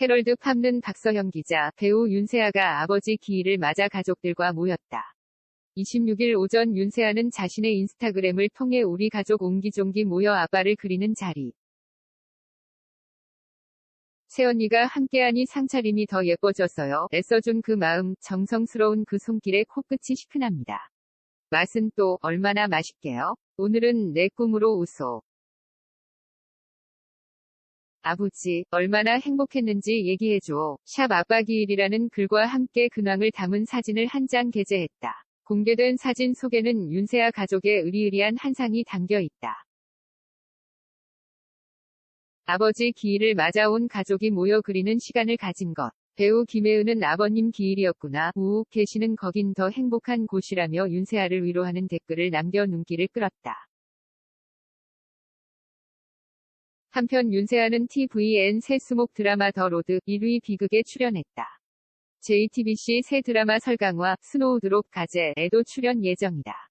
헤럴드 팝는 박서영 기자, 배우 윤세아가 아버지 기일을 맞아 가족들과 모였다. 26일 오전 윤세아는 자신의 인스타그램을 통해 우리 가족 옹기종기 모여 아빠를 그리는 자리. 새언니가 함께하니 상차림이 더 예뻐졌어요. 애써준 그 마음, 정성스러운 그 손길에 코끝이 시큰합니다. 맛은 또 얼마나 맛있게요? 오늘은 내 꿈으로 웃소. 아버지, 얼마나 행복했는지 얘기해줘. 샵 아빠기일이라는 글과 함께 근황을 담은 사진을 한 장 게재했다. 공개된 사진 속에는 윤세아 가족의 의리의리한 한상이 담겨 있다. 아버지 기일을 맞아온 가족이 모여 그리는 시간을 가진 것. 배우 김혜은은 아버님 기일이었구나. 우욱 계시는 거긴 더 행복한 곳이라며 윤세아를 위로하는 댓글을 남겨 눈길을 끌었다. 한편 윤세아는 TVN 새 수목 드라마 더 로드 1위 비극에 출연했다. JTBC 새 드라마 설강화 스노우드롭 가제에도 출연 예정이다.